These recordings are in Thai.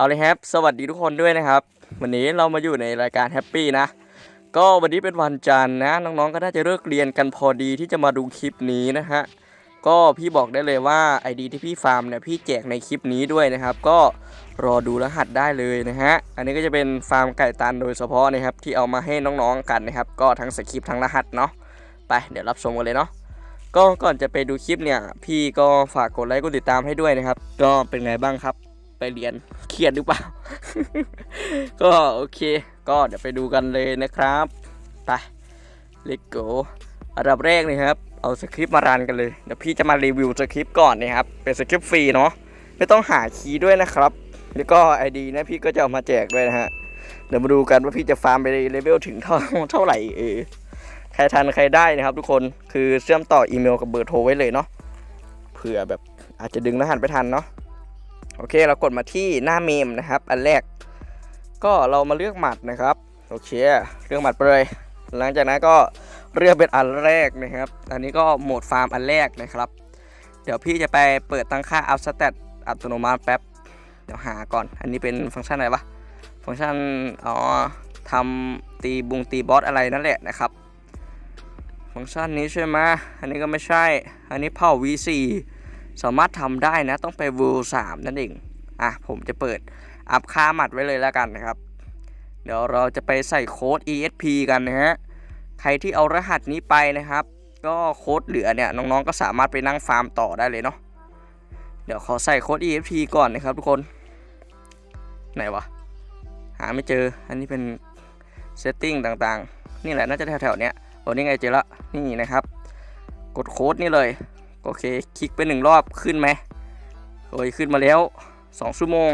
เอาเลยครับ สวัสดีทุกคนด้วยนะครับ วันนี้เรามาอยู่ในรายการแฮปปี้นะ ก็วันนี้เป็นวันจันทร์นะ น้องๆก็น่าจะเลิกเรียนกันพอดีที่จะมาดูคลิปนี้นะฮะ ก็พี่บอกได้เลยว่า ID ที่พี่ฟาร์มเนี่ยพี่แจกในคลิปนี้ด้วยนะครับ ก็รอดูรหัสได้เลยนะฮะ อันนี้ก็จะเป็นฟาร์มไก่ตันโดยเฉพาะนะครับที่เอามาให้น้องๆกันนะครับ ก็ทั้งสคริปต์ทั้งรหัสเนาะ ไปเดี๋ยวรับชมกันเลยเนาะก็ก่อนจะไปดูคลิปเนี่ย พี่ก็ฝากกดไลค์กดติดตามให้ด้วยนะครับ ก็เป็นไงบ้างครับ ไปเรียนเครียดหรือเปล่า ก็โอเค ก็เดี๋ยวไปดูกันเลยนะครับไปเลโกอันดับแรกนะครับ เอาสคริปต์มารันกันเลย เดี๋ยวพี่จะมารีวิวสคริปต์ก่อนนะครับ เป็นสคริปต์ฟรีเนาะ ไม่ต้องหาคีย์ด้วยนะครับ แล้วก็ ID นะพี่ก็จะเอามาแจกด้วยนะฮะ เดี๋ยวมาดูกันว่าพี่จะฟาร์มไปเลเวลถึงเท่าเท่าไหร่เออ ใครทันใครได้นะครับ ทุกคน คือเชื่อมต่ออีเมลกับเบอร์โทรไว้เลยเนาะ เผื่อแบบอาจจะดึงรหัสไปทันเนาะ โอเคเรากดมาที่หน้าเมมนะครับ อันแรก ก็เรามาเลือกหมัดนะครับโอเคเลือกหมัดไปเลยหลังจากนั้นก็เลือกเป็นอันแรกนะครับ อันนี้ก็โหมดฟาร์มอันแรกนะครับ เดี๋ยวพี่จะไปเปิดตั้งค่าอัพสเตตอัตโนมัติแป๊บเดี๋ยวหาก่อน อันนี้เป็นฟังก์ชันอะไรวะฟังก์ชันอ๋อทำตีบุงตีบอสอะไรนั่นแหละนะครับ ฟังก์ชันนี้ใช่ไหมอันนี้ก็ไม่ใช่ อันนี้เผ่า V4 สามารถทำได้นะต้องไป v 3นั่นเองอะผมจะเปิดอัพค่าหมัดไว้เลยแล้วกันนะครับ เดี๋ยวเราจะไปใส่โค้ด ESP กันนะฮะใครที่เอารหัสนี้ไปนะครับ ก็โค้ดเหลือเนี่ยน้องๆก็สามารถไปนั่งฟาร์มต่อได้เลยเนาะเดี๋ยวขอใส่โค้ด ESP ก่อนนะครับทุกคน ไหนวะ หาไม่เจอ อันนี้เป็นเซตติ้งต่างๆ นี่แหละน่าจะแถวๆเนี้ยโอ้นี่ไงเจอละ นี่นะครับ กดโค้ดนี่เลย โอเค คลิกไปหนึ่งรอบขึ้นไหมโอ้ยขึ้นมาแล้ว 2 ชั่วโมง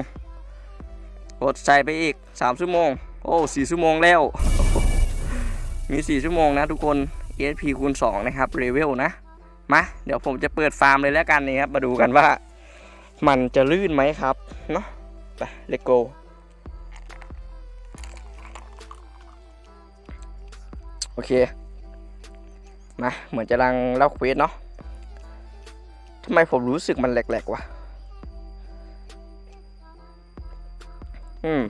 กดใส่ไปอีก 3 ชั่วโมง โอ้สี่ชั่วโมงแล้ว มี 4 ชั่วโมงนะทุกคน ESP คูณ2นะครับเลเวลนะ มา เดี๋ยวผมจะเปิดฟาร์มเลยแล้วกันนะครับ มาดูกันว่า มันจะลื่นไหมครับ เนาะไป let's go โอเค มา เหมือนจะรังเล่าเควสเนาะ ทำไมผมรู้สึกมันแหลกๆวะ อืม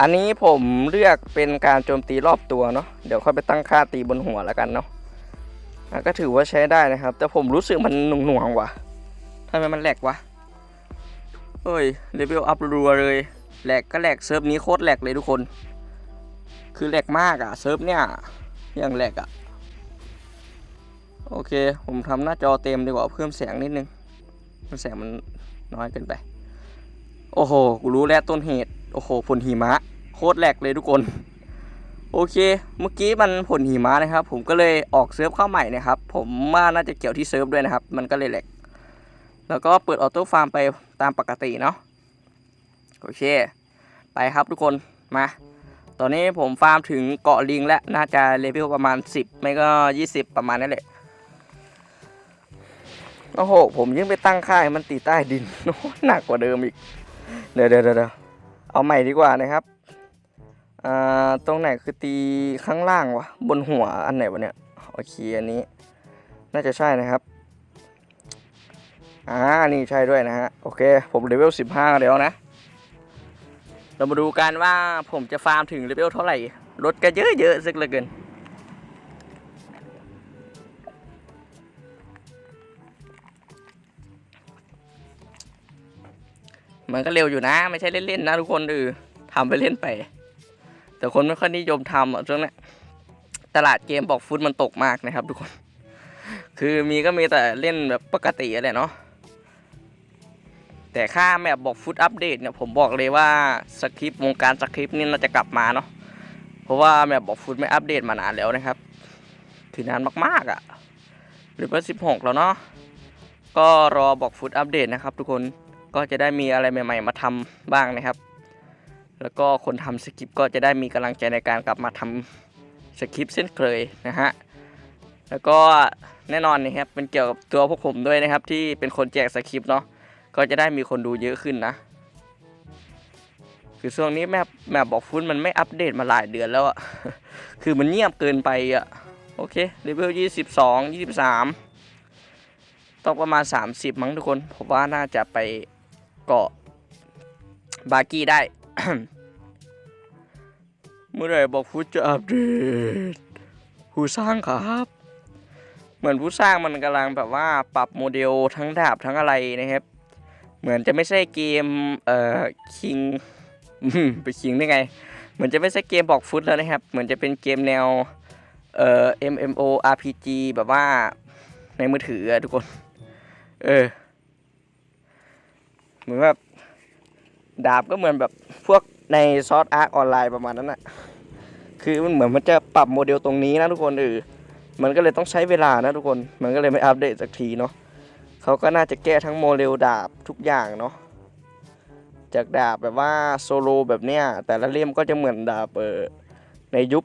อันนี้ผมเลือกเป็นการโจมตีรอบตัวเนาะ เดี๋ยวค่อยไปตั้งค่าตีบนหัวแล้วกันเนาะก็ถือว่าใช้ได้นะครับ แต่ผมรู้สึกมันหน่วงๆว่ะทำไมมันแหลกวะเฮ้ยเลเวลอัพรัวเลยแหลกก็แหลกเซิร์ฟนี้โคตรแหลกเลยทุกคน คือแหลกมากอะเซิร์ฟเนี่ยยังแหลกอะ โอเค ผมทำหน้าจอเต็มดีกว่าเพิ่มแสงนิดนึงมันแสงมันน้อยเกินไป โอ้โห กูรู้แล้วต้นเหตุ โอ้โห ผลหิมะ โคตรแหลกเลยทุกคน โอเค เมื่อกี้มันผลหิมะนะครับ ผมก็เลยออกเซิร์ฟเข้าใหม่นะครับ ผมว่าน่าจะเกี่ยวที่เซิร์ฟด้วยนะครับ มันก็เลยแหลก แล้วก็เปิดออโต้ฟาร์มไปตามปกติเนาะ โอเค ไปครับทุกคน มา ตอนนี้ผมฟาร์มถึงเกาะลิงแล้ว น่าจะเลเวลประมาณ 10 ไม่ก็ 20 ประมาณนั้นแหละ โอ้โห ผมยิ่งไปตั้งค่ายมันตีใต้ดินหนักกว่าเดิมอีก เดี๋ยวเดี๋ยวเดี๋ยวเอาใหม่ดีกว่านะครับอ่าตรงไหนคือตีข้างล่างวะ บนหัวอันไหนวะเนี่ย โอเค อันนี้ น่าจะใช่นะครับ อ่า นี่ใช่ด้วยนะฮะ โอเค ผมเลเวล15แล้วนะ เรามาดูกันว่าผมจะฟาร์มถึงเลเวลเท่าไหร่รถก็เยอะเยอะๆสักเหลือเกิน มันก็เร็วอยู่นะ ไม่ใช่เล่นๆนะทุกคนเออทำไปเล่นไป แต่คนไม่ค่อยนิยมทำอะช่วงนี้ตลาดเกมบอกฟุตมันตกมากนะครับ ทุกคน คือมีก็มีแต่เล่นแบบปกติอะไรเนาะแต่ค่าแมปบอกฟุตอัปเดตเนี่ยผมบอกเลยว่าสคริปต์วงการสคริปต์นี่น่าจะกลับมาเนาะเพราะว่าแมปบอกฟุตไม่อัปเดตมานานแล้วนะครับถือนานมากๆอะ่ะหรือว่าสิบหกแล้วเนาะก็รอบอกฟุตอัปเดตนะครับทุกคน ก็จะได้มีอะไรใหม่ ๆ มาทำบ้างนะครับ แล้วก็คนทำสคริปต์ก็จะได้มีกำลังใจในการกลับมาทำสคริปต์เส้นเคยนะฮะแล้วก็แน่นอนนะครับเป็นเกี่ยวกับตัวพวกผมด้วยนะครับ ที่เป็นคนแจกสคริปต์เนาะก็จะได้มีคนดูเยอะขึ้นนะ คือช่วงนี้แมปแมปบอกฟุตมันไม่อัปเดตมาหลายเดือนแล้วอะคือมันเงียบเกินไปอะโอเคเลเวลยี่สิบสองยี่สิบสามต้องประมาณ 30 มั้งทุกคน ผมว่าน่าจะไป กาะบากี้ได้ เมื่อไหร่บอกฟูจะอัปเดตผู้สร้างครับ เหมือนผู้สร้างมันกำลังแบบว่าปรับโมเดลทั้งดาบทั้งอะไรนะครับ เหมือนจะไม่ใช่เกมเอ่อคิงไปคิงได้ไง เหมือนจะไม่ใช่เกมบอกฟุตแล้วนะครับ เหมือนจะเป็นเกมแนวเอ่อ MMO RPG แบบว่าในมือถือทุกคน เออ เหมือนแบบดาบก็เหมือนแบบพวกในซอสอาร์ออนไลน์ประมาณนั้นอะคือมันเหมือนมันจะปรับโมเดลตรงนี้นะทุกคนเออมันก็เลยต้องใช้เวลานะทุกคน มันก็เลยไม่อัปเดตสักทีเนาะเขาก็น่าจะแก้ทั้งโมเดลดาบทุกอย่างเนาะจากดาบแบบว่าโซโลแบบเนี้ยแต่ละเล่มก็จะเหมือนดาบเออในยุค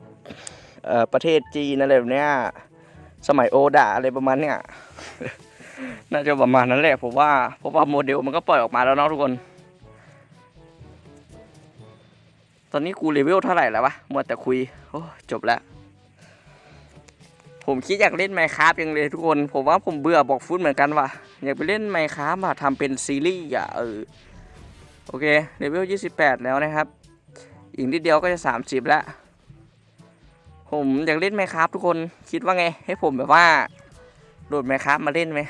ประเทศจีนอะไรแบบเนี้ยสมัยโอดะอะไรประมาณเนี้ย น่าจะประมาณนั้นแหละผมว่าเพราะว่าโมเดลมันก็ปล่อยออกมาแล้วเนาะทุกคน ตอนนี้กูเลเวลเท่าไหร่แล้ววะมัวแต่คุย โอ้จบแล้ว ผมคิดอยากเล่นไมค์คราฟยังเลยทุกคน ผมว่าผมเบื่อบอกฟุตเหมือนกันว่ะอยากไปเล่นไมค์คราฟอะทำเป็นซีรีส์อะเออโอเคเลเวล28 แล้วนะครับ อีกนิดเดียวก็จะ 30 แล้ว ผมอยากเล่นไมค์คราฟทุกคนคิดว่าไง ให้ผมแบบว่า โหลดไหมคราฟมาเล่นไหม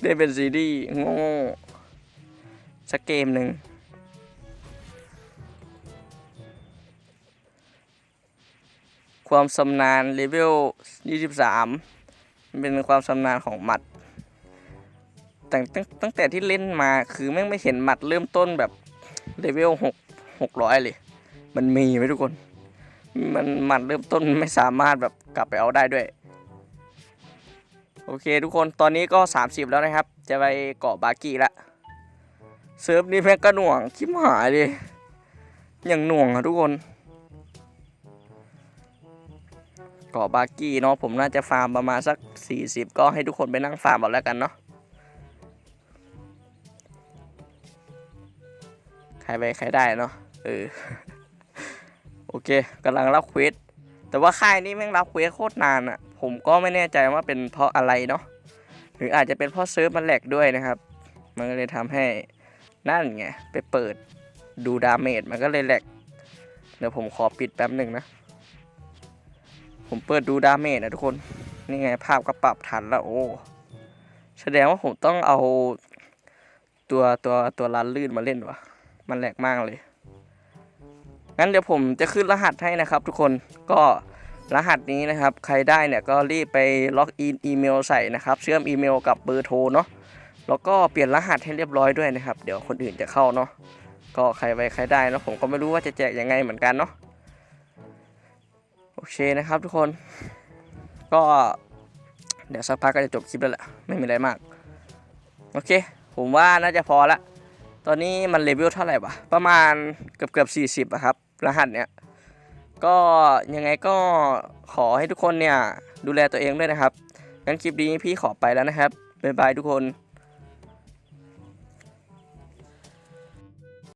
เล่นเป็นซีรีโง่สักเกมหนึ่ง ความชำนาญเลเวล 23 เป็นความชำนาญของหมัดแต่ตั้งตั้งแต่ที่เล่นมาคือแม่งไม่เห็นหมัดเริ่มต้นแบบเลเวล6 600เลย มันมีไหมทุกคน มันหมัดเริ่มต้นไม่สามารถแบบกลับไปเอาได้ด้วย โอเคทุกคนตอนนี้ก็ 30 แล้วนะครับ จะไปเกาะบากีละเซิร์ฟนี้แม่งก็หน่วงชิบหายเลยอย่างหน่วงอะทุกคน เกาะบากีเนาะผมน่าจะฟาร์มประมาณสัก 40 ก็ให้ทุกคนไปนั่งฟาร์มเอาแล้วกันเนาะใครไปใครได้เนาะเออโอเคกำลังรับเควสแต่ว่าค่ายนี้แม่งรับเควสโคตรนานอะ ผมก็ไม่แน่ใจว่าเป็นเพราะอะไรเนาะหรืออาจจะเป็นเพราะเซิร์ฟมันแหลกด้วยนะครับ มันก็เลยทำให้นั่นไงไปเปิดดูดาเมจมันก็เลยแหลกเดี๋ยวผมขอปิดแป๊บหนึ่งนะ ผมเปิดดูดาเมจนะทุกคนนี่ไงภาพก็ปรับทันแล้วโอ้แสดงว่าผมต้องเอาตัวตัวตัวลันลื่นมาเล่นวะมันแหลกมากเลยงั้นเดี๋ยวผมจะขึ้นรหัสให้นะครับทุกคนก็ รหัสนี้นะครับใครได้เนี่ยก็รีบไปล็อกอินอีเมลใส่นะครับ เชื่อมอีเมลกับเบอร์โทรเนาะแล้วก็เปลี่ยนรหัสให้เรียบร้อยด้วยนะครับ เดี๋ยวคนอื่นจะเข้าเนาะก็ใครไปใครได้เนาะผมก็ไม่รู้ว่าจะแจกยังไงเหมือนกันเนาะโอเคนะครับทุกคนก็เดี๋ยวสักพักก็จะจบคลิปแล้วแหละไม่มีอะไรมาก โอเค ผมว่าน่าจะพอละ ตอนนี้มันเลเวลเท่าไหร่วะประมาณเกือบเกือบสี่สิบอะครับ รหัสเนี้ย ก็ยังไงก็ขอให้ทุกคนเนี่ยดูแลตัวเองด้วยนะครับ งั้นคลิปนี้พี่ขอไปแล้วนะครับ บ๊ายบายทุกคน